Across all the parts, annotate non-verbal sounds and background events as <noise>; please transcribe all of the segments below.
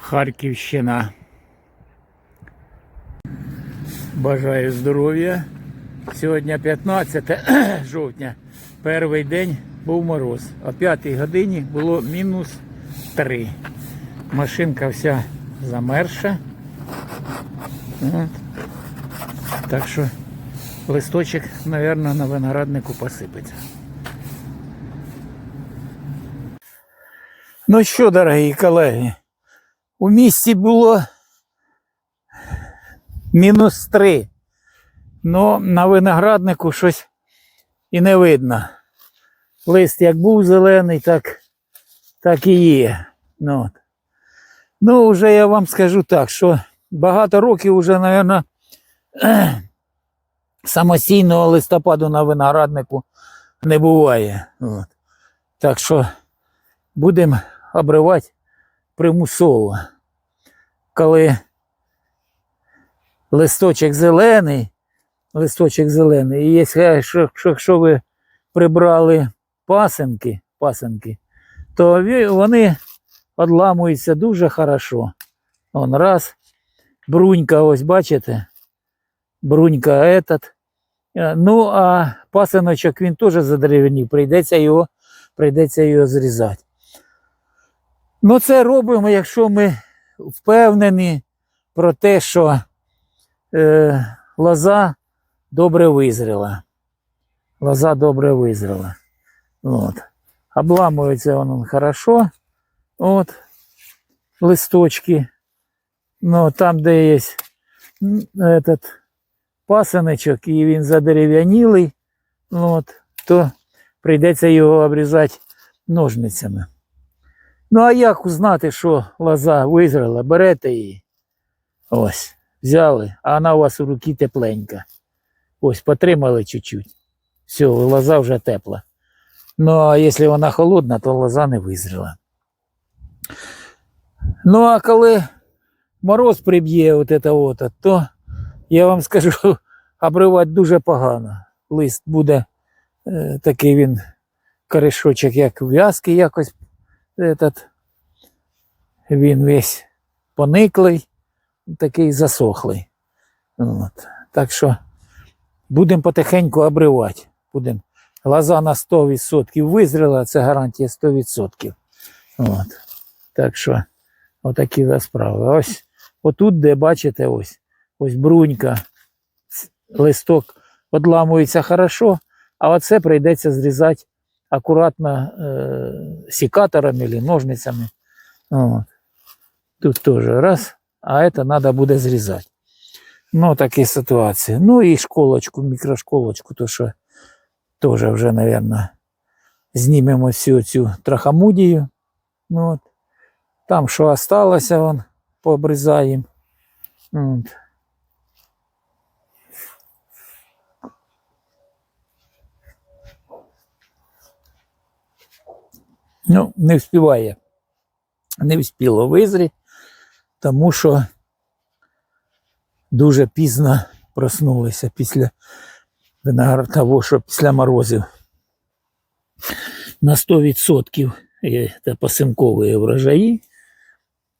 Харківщина. Бажаю здоров'я. Сьогодні 15 <clears throat> жовтня. Перший день був мороз. О 5 годині було мінус 3. Машинка вся замерша. От. Так що листочок, мабуть, на винограднику посипеться. Ну що, дорогі колеги, у місті було мінус три. Ну, на винограднику щось і не видно. Лист як був зелений, так, так і є. Ну, от. ну, вже я вам скажу так, що багато років вже, мабуть, <clears throat> самостійного листопаду на винограднику не буває. От. Так що будемо обривати примусово. Коли листочок зелений, листочок зелений, і якщо, що- що- якщо ви прибрали пасенки, пасенки, то вони одламуються дуже хорошо. Он раз. Брунька, ось бачите? Брунька этот. Е, Ну, а пасиночок він теж задерев'янів, прийдеться його, прийдеться його зрізати. Ну, це робимо, якщо ми впевнені про те, що е, лоза добре визріла. Лоза добре визріла. От. Обламується воно хорошо. От. Листочки. Ну, там, де є этот пасиночок, і він задерев'янілий, ну, то прийдеться його обрізати ножницями. Ну, а як узнати, що лоза визріла, берете її. Ось, взяли, а вона у вас у руки тепленька. Ось, потримали чуть-чуть. Все, лоза вже тепла. Ну, а якщо вона холодна, то лоза не визріла. Ну, а коли мороз приб'є от це от, то я вам скажу, <laughs> обривати дуже погано. Лист буде е, такий він корешочок, як в'язкий якось этот, він весь пониклий, такий засохлий. От. Так що будемо потихеньку обривати. Будем. Лоза на 100% визріла, це гарантія 100%. От. Так що, отакі за справи. Ось отут, де бачите, ось, ось брунька, листок одламується хорошо, а оце прийдеться зрізати акуратно е, секатором или ножницями. От. Тут теж раз, а це треба буде зрізати. Ну, такі ситуації. Ну і школочку, мікрошколочку, то що теж вже, мабуть, знімемо всю цю трахамудію. Ну, от. Там, що осталося, вон, пообрізаємо. От. Ну, не вспіває. Не вспіло визріти, тому що дуже пізно проснулися після виноград того, що після морозів. На 100% є це пасинкові врожаї.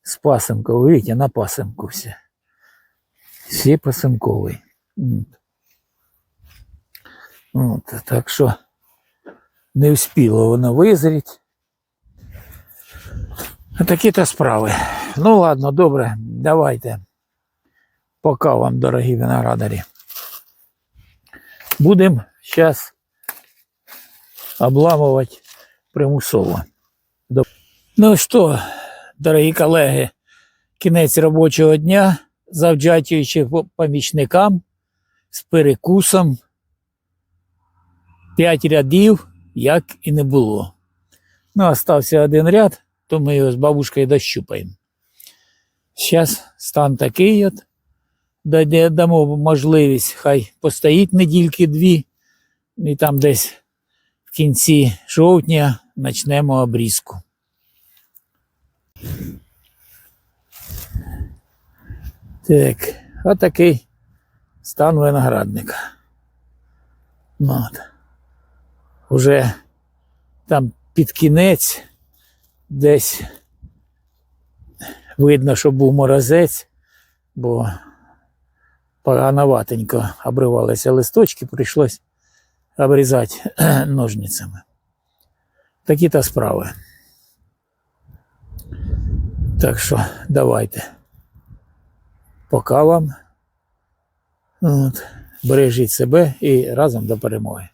З пасинкою, видите, на пасинку все. Всі пасинкові. От. От, так що не вспіло воно визріти. Такі то справи. Ну ладно, добре, давайте. Пока вам, дорогі виноградарі. Будемо зараз обламувати примусово. Ну що, дорогі колеги, кінець робочого дня, завдячуючи помічникам з перекусом. П'ять рядів, як і не було. Ну, остався один ряд, то ми його з бабушкою дощупаємо. Зараз стан такий от. Дамо можливість, хай постоїть недільки дві, і там десь в кінці жовтня почнемо обрізку. Так, отакий стан виноградника. Ну, От. Уже там під кінець десь видно, що був морозець, бо погановатенько обривалися листочки, прийшлось обрізати <clears throat> ножницями. Такі та справи. Так що давайте. Пока вам. От. Бережіть себе і разом до перемоги.